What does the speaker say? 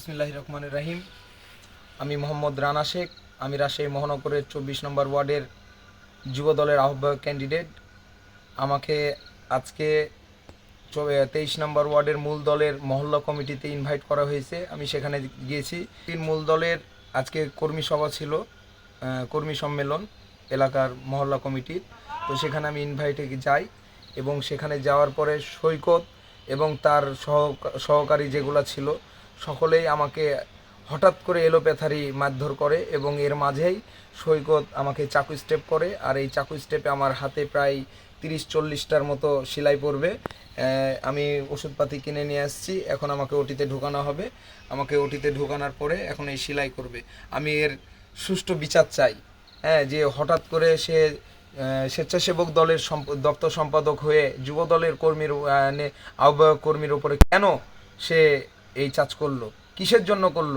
বিসমিল্লাহ রহমান রাহিম। আমি মোহাম্মদ রানা শেখ। আমি রাজশাহী মহানগরের চব্বিশ নম্বর ওয়ার্ডের যুব দলের আহ্বায়ক ক্যান্ডিডেট। আমাকে আজকে তেইশ নম্বর ওয়ার্ডের মূল দলের মহল্লা কমিটিতে ইনভাইট করা হয়েছে। আমি সেখানে গিয়েছি। তিন মূল দলের আজকে কর্মী সভা ছিল কর্মী সম্মেলন এলাকার মহল্লা কমিটির। তো সেখানে আমি ইনভাইটে যাই এবং সেখানে যাওয়ার পরে সৈকত এবং তার সহ সহকারী যেগুলো ছিল সকলেই আমাকে হঠাৎ করে এলোপ্যাথারি মারধর করে এবং এর মাঝেই সৈকত আমাকে চাকু স্টেপ করে, আর এই চাকু স্টেপে আমার হাতে প্রায় তিরিশ চল্লিশটার মতো সেলাই পড়বে। আমি ওষুধপাতি কিনে নিয়ে আসছি, এখন আমাকে ওটিতে ঢোকানো হবে। আমাকে ওটিতে ঢোকানোর পরে এখন এই সেলাই করবে। আমি এর সুষ্ঠু বিচার চাই। হ্যাঁ যে হঠাৎ করে সে স্বেচ্ছাসেবক দলের সম্প- দপ্তর সম্পাদক হয়ে যুব দলের কর্মীর আহ্বায়ক কর্মীর উপরে কেন সে এই চাষ করল? কিসের জন্য করল?